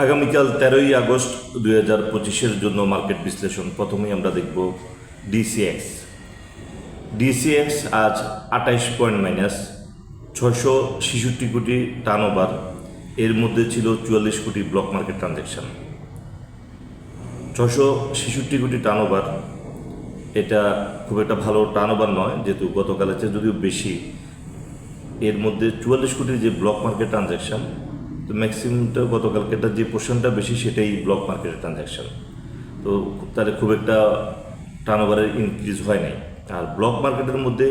আগামীকাল তেরোই আগস্ট দুই হাজার পঁচিশের জন্য মার্কেট বিশ্লেষণ। প্রথমেই আমরা দেখব ডিসিএক্স। ডিসিএক্স আজ আঠাইশ পয়েন্ট মাইনাস ছশো ছেষট্টি কোটি টার্ন ওভার এর মধ্যে ছিল চুয়াল্লিশ কোটি ব্লক মার্কেট ট্রানজ্যাকশন ছশো ছেষট্টি কোটি টার্ন ওভার এটা খুব একটা ভালো টার্ন ওভার নয়, যেহেতু গতকালের চেয়ে যদিও বেশি। এর মধ্যে চুয়াল্লিশ কোটি যে ব্লক মার্কেট ট্রানজ্যাকশন তো ম্যাক্সিমামটা গতকালকেটা যে পোর্শনটা বেশি সেটাই ব্লক মার্কেটের ট্রানজ্যাকশন তো তাহলে খুব একটা টার্নওভারের ইনক্রিজ হয় নাই। আর ব্লক মার্কেটের মধ্যে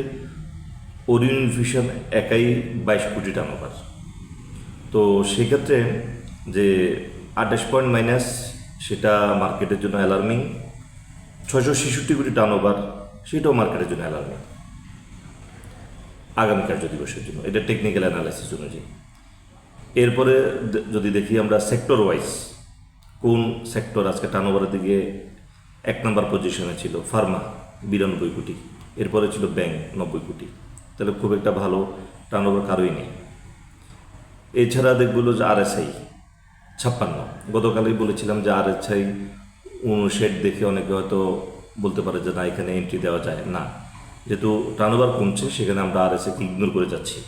ওরিয়ন ফিশন একাই বাইশ কোটি টার্নওভার তো সেক্ষেত্রে যে আঠাশ পয়েন্ট মাইনাস সেটা মার্কেটের জন্য অ্যালার্মিং ছয়শো ছেষট্টি কোটি টার্নওভার সেটাও মার্কেটের জন্য অ্যালার্মিং আগামী কার্য দিবসের জন্য এটা টেকনিক্যাল অ্যানালাইসিস অনুযায়ী। এরপরে যদি দেখি আমরা সেক্টর ওয়াইজ কোন সেক্টর আজকে টার্নওভারের দিকে এক নম্বর পজিশনে ছিল? ফার্মা বিরানব্বই কোটি। এরপরে ছিল ব্যাংক নব্বই কোটি। তাহলে খুব একটা ভালো টার্নওভার কারোই নেই। এছাড়া দেখগুলো যে আরএসআই ছাপ্পান্ন। গতকালই বলেছিলাম যে আরএসআই শেড দেখে অনেকে হয়তো বলতে পারে যে না, এখানে এন্ট্রি দেওয়া যায় না। যেহেতু টার্নওভার কমছে, সেখানে আমরা আরএসআইকে ইগনোর করে যাচ্ছি।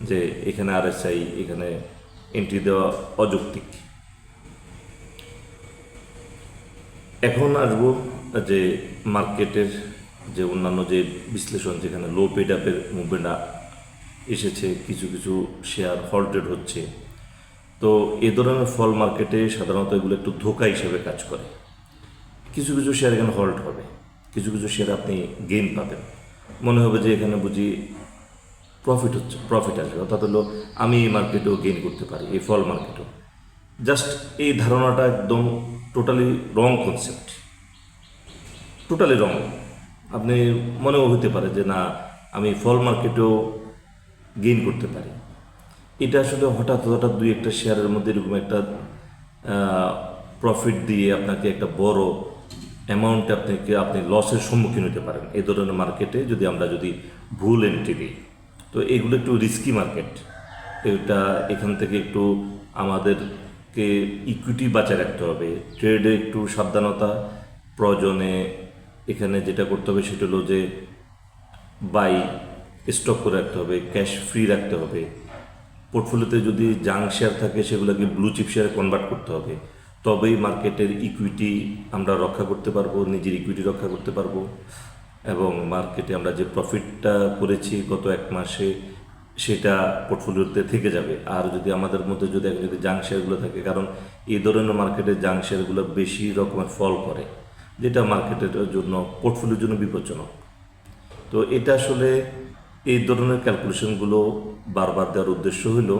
যে এখানে আরএসআই, এখানে এন্ট্রি দেওয়া অযৌক্তিক। এখন আসব যে মার্কেটের যে অন্যান্য যে বিশ্লেষণ, যেখানে লো পেড আপের মুভমেন্ট এসেছে, কিছু কিছু শেয়ার হল্টেড হচ্ছে। তো এ ধরনের ফল মার্কেটে সাধারণত এগুলো একটু ধোকা হিসেবে কাজ করে। কিছু কিছু শেয়ার এখানে হল্ট হবে। কিছু কিছু শেয়ার আপনি গেইন পাবেন। মনে হবে যে এখানে বুঝি প্রফিট হচ্ছে প্রফিট আসবে। অর্থাৎ হলো, আমি এই মার্কেটেও গেইন করতে পারি, এই ফল মার্কেটেও জাস্ট এই ধারণাটা একদম totally wrong concept totally wrong আপনি মনেও হতে পারে যে, না, আমি ফল মার্কেটেও গেইন করতে পারি। এটা আসলে হঠাৎ হঠাৎ দুই একটা শেয়ারের মধ্যে এরকম একটা প্রফিট দিয়ে আপনাকে একটা বড় অ্যামাউন্টে আপনাকে, আপনি লসের সম্মুখীন হতে পারেন। এই ধরনের মার্কেটে যদি আমরা যদি ভুল এন্ট্রি দিই। তো এগুলো একটু রিস্কি মার্কেট এটা এখান থেকে একটু আমাদেরকে ইকুইটি বাঁচায় রাখতে হবে। ট্রেডে একটু সাবধানতা, প্রয়োজনে এখানে যেটা করতে হবে সেটা হলো যে বাই স্টক করে রাখতে হবে ক্যাশ ফ্রি রাখতে হবে। পোর্টফোলিওতে যদি জাং শেয়ার থাকে সেগুলোকে ব্লু চিপ শেয়ারে কনভার্ট করতে হবে। তবেই মার্কেটের ইকুইটি আমরা রক্ষা করতে পারব, নিজের ইকুইটি রক্ষা করতে পারব। এবং মার্কেটে আমরা যে প্রফিটটা করেছি গত এক মাসে, সেটা পোর্টফোলিওতে থেকে যাবে। আর যদি আমাদের মধ্যে যদি এখন যদি জাং শেয়ারগুলো থাকে, কারণ এই ধরনের মার্কেটে জাং শেয়ারগুলো বেশি রকমের ফল করে, যেটা মার্কেটের জন্য পোর্টফোলিওর জন্য বিপজ্জনক। তো এটা আসলে এই ধরনের ক্যালকুলেশনগুলো বারবার দেওয়ার উদ্দেশ্য হলো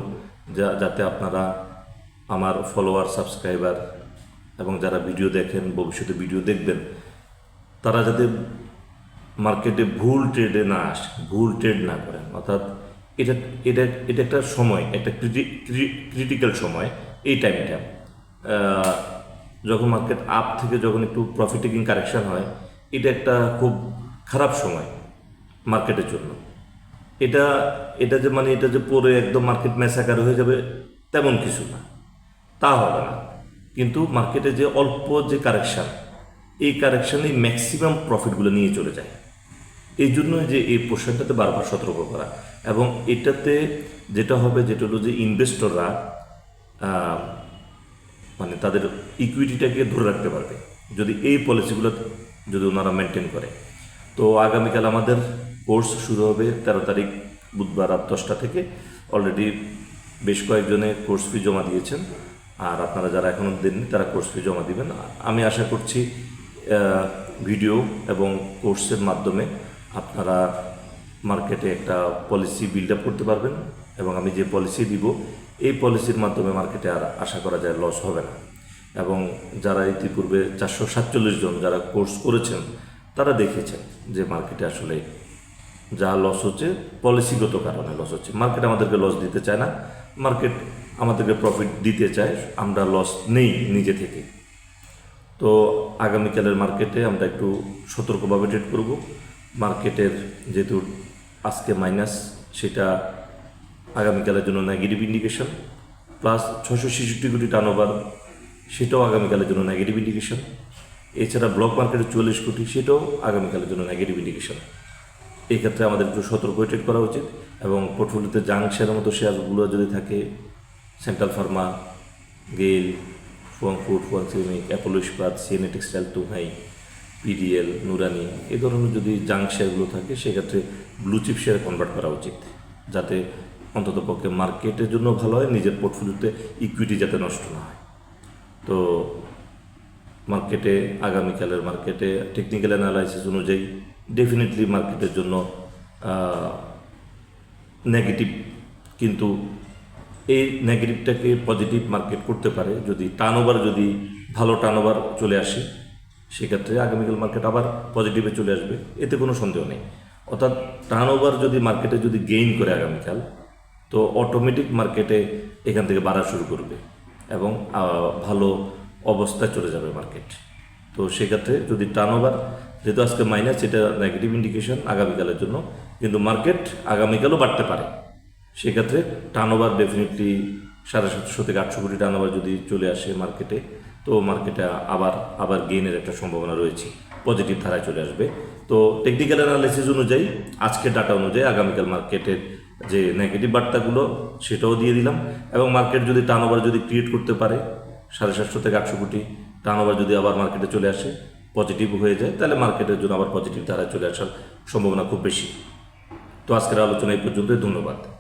যা যাতে আপনারা আমার ফলোয়ার সাবস্ক্রাইবার এবং যারা ভিডিও দেখেন, ভবিষ্যতে ভিডিও দেখবেন, তারা যাতে মার্কেটে ভুল ট্রেডে না আসে, ভুল ট্রেড না করেন অর্থাৎ এটা এটা এটা একটা সময়, একটা ক্রিটিক্যাল সময়, এই টাইমটা যখন মার্কেট আপ থেকে যখন একটু প্রফিট টেকিং কারেকশন হয়, এটা একটা খুব খারাপ সময় মার্কেটের জন্য। এটা এটা যে মানে এটা যে পরে একদম মার্কেট ম্যাসাকার হয়ে যাবে তেমন কিছু না। তা হবে না। কিন্তু মার্কেটে যে অল্প যে কারেকশান এই কারেকশানে ম্যাক্সিমাম প্রফিটগুলো নিয়ে চলে যায়। এই জন্য যে এই পোর্শনটাতে বারবার সতর্ক করা। এবং এটাতে যেটা হবে যেটা হলো যে ইনভেস্টররা মানে তাদের ইকুইটিটাকে ধরে রাখতে পারবে। যদি এই পলিসিগুলো যদি ওনারা মেনটেন করে। তো আগামীকাল আমাদের কোর্স শুরু হবে তেরো তারিখ বুধবার রাত দশটা থেকে। অলরেডি বেশ কয়েকজনে কোর্স ফি জমা দিয়েছেন। আর আপনারা যারা এখনও দেননি, তারা কোর্স ফি জমা দিবেন। আমি আশা করছি ভিডিও এবং কোর্সের মাধ্যমে আপনারা মার্কেটে একটা পলিসি বিল্ড আপ করতে পারবেন এবং আমি যে পলিসি দিব, এই পলিসির মাধ্যমে মার্কেটে আর আশা করা যায় লস হবে না। এবং যারা ইতিপূর্বে চারশো সাতচল্লিশ জন যারা কোর্স করেছেন, তারা দেখেছেন যে মার্কেটে আসলে যা লস হচ্ছে পলিসিগত কারণে লস হচ্ছে। মার্কেট আমাদেরকে লস দিতে চায় না, মার্কেট আমাদেরকে প্রফিট দিতে চায়, আমরা লস নেই নিজে থেকে। তো আগামীকালের মার্কেটে আমরা একটু সতর্কভাবে ট্রেড করব। মার্কেটের যেহেতু আজকে মাইনাস সেটা আগামীকালের জন্য নেগেটিভ ইন্ডিকেশন প্লাস ছশো ছেষট্টি কোটি টার্নওভার সেটাও আগামীকালের জন্য নেগেটিভ ইন্ডিকেশন এছাড়া ব্লক মার্কেটে চুয়াল্লিশ কোটি, সেটাও আগামীকালের জন্য নেগেটিভ ইন্ডিকেশন এই ক্ষেত্রে আমাদের একটু সতর্ক ট্রেড করা উচিত এবং পোর্টফোলিওতে জাংশের মতো শেয়ারগুলো যদি থাকে সেন্ট্রাল ফার্মা গেল Fuwang food Fuwang ceramic Apollo Ispat CNA textile তুহাই PDL নুরানি এ ধরনের যদি জাঙ্ক শেয়ারগুলো থাকে, সেক্ষেত্রে ব্লু চিপ শেয়ার কনভার্ট করা উচিত। যাতে অন্তত পক্ষে মার্কেটের জন্য ভালো হয়, নিজের পোর্টফোলিওতে ইকুইটি যাতে নষ্ট না হয়। তো মার্কেটে আগামীকালের মার্কেটে টেকনিক্যাল অ্যানালাইসিস অনুযায়ী ডেফিনেটলি মার্কেটের জন্য নেগেটিভ কিন্তু এই নেগেটিভটাকে পজিটিভ মার্কেট করতে পারে। যদি টার্নওভার যদি ভালো টার্নওভার চলে আসে সেক্ষেত্রে আগামীকাল মার্কেট আবার পজিটিভে চলে আসবে, এতে কোনো সন্দেহ নেই। অর্থাৎ টার্নওভার যদি মার্কেটে যদি গেইন করে আগামীকাল, তো অটোমেটিক মার্কেটে এখান থেকে বাড়া শুরু করবে এবং ভালো অবস্থায় চলে যাবে মার্কেট তো সেক্ষেত্রে যদি টার্নওভার যেহেতু আজকে মাইনাস এটা নেগেটিভ ইন্ডিকেশন আগামীকালের জন্য, কিন্তু মার্কেট আগামীকালও বাড়তে পারে। সেক্ষেত্রে টার্নওভার ডেফিনেটলি সাড়ে সাতশো থেকে আটশো কোটি টার্নওভার যদি চলে আসে মার্কেটে তো মার্কেটে আবার আবার গেইনের একটা সম্ভাবনা রয়েছে। পজিটিভ ধারায় চলে আসবে। তো টেকনিক্যাল অ্যানালাইসিস অনুযায়ী, আজকের ডাটা অনুযায়ী আগামীকাল মার্কেটের যে নেগেটিভ বার্তাগুলো, সেটাও দিয়ে দিলাম। এবং মার্কেট যদি টার্নওভার যদি ক্রিয়েট করতে পারে, সাড়ে সাতশো থেকে আটশো কোটি টার্নওভার যদি আবার মার্কেটে চলে আসে পজিটিভ হয়ে যায়, তাহলে মার্কেটের জন্য আবার পজিটিভ ধারায় চলে আসার সম্ভাবনা খুব বেশি। তো আজকের আলোচনা এই পর্যন্তই, ধন্যবাদ।